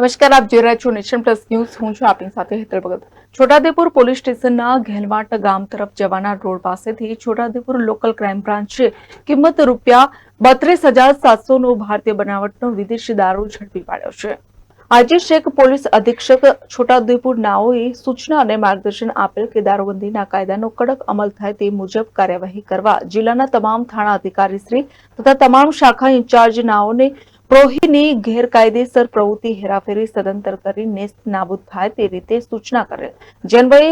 નમસ્કાર, આપ જોઈ રહ્યા છો નેશન પ્લસ ન્યૂઝ. હું છું આપની સાથે હેતલ ભગત. છોટાદેપુર પોલીસ સ્ટેશનના ઘેલવાટ ગામ તરફ જવાના રોડ પાસેથી છોટાદેપુર લોકલ ક્રાઇમ બ્રાન્ચે કિંમત રૂપિયા બત્રીસ હજાર સાતસોનો ભારતીય બનાવટનો વિદેશી દારૂ ઝડપી પાડ્યો છે. આજે શેખ પોલીસ અધિક્ષક છોટાઉદેપુર નાઓએ સૂચના અને માર્ગદર્શન આપેલ કે દારૂબંધીના કાયદાનો કડક અમલ થાય તે મુજબ કાર્યવાહી કરવા જિલ્લાના તમામ થાણા અધિકારીશ્રી તથા તમામ શાખા ઇન્ચાર્જ નાઓને પ્રોહીની ગેરકાયદેસર પ્રવૃત્તિ હેરાફેરી સદંતર કરી નેસ્ત નાબૂદ થાય તે રીતે સૂચના કરેલ. જેન્વયે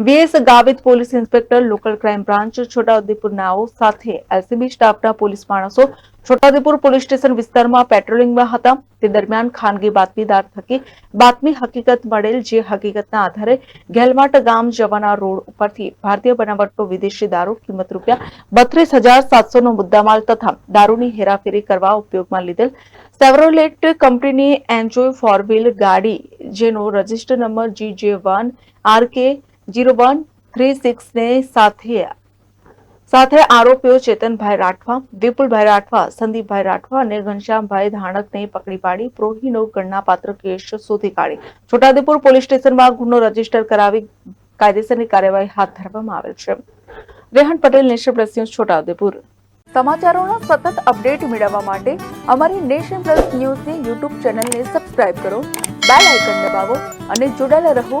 V S Gavit police inspector local crime branch Chhota Udepur નાઓ સાથે એલસીબી સ્ટાફના પોલીસ માણસો છોટાઉદેપુર પોલીસ સ્ટેશન વિસ્તારમાં પેટ્રોલિંગમાં હતા. તે દરમિયાન ખાનગી બાતમીદાર થકી બાતમી હકીકત મળેલ જે હકીકતના આધારે ગેલવાટ ગામ જવાના રોડ ઉપરથી ભારતીય બનાવટનો વિદેશી દારૂ કિંમત રૂપિયા બત્રીસ હજાર સાતસોનો મુદ્દામાલ તથા દારૂની હેરાફેરી કરવા ઉપયોગમાં લીધેલ સેવરોલેટ કંપનીની એન્જોય ફોર ગાડી, જેનો register number G J one R K zero one three સિક્સને સાથે સાથે આરોપીઓ ચેતનભાઈ રાઠવા, વિપુલભાઈ રાઠવા, સંદીપભાઈ રાઠવા અને ઘનશ્યામભાઈ ધાણકને પકડી પાડી પ્રોહીનો ગણનાપાત્ર કેસ શોધી કાઢી. છોટાઉદેપુર પોલીસ સ્ટેશનમાં ગુનો રજિસ્ટર કરાવી કાયદેસરની કાર્યવાહી હાથ ધરવામાં આવેલ છે. Rehan Patel, Nation Plus News, Chhota Udepur. સમાચારોના સતત અપડેટ મેળવવા માટે અમારી નેશન પ્લસ ન્યૂઝની યુટ્યુબ ચેનલને સબસ્ક્રાઇબ કરો, બેલ આઇકન દબાવો અને જોડાયેલા રહો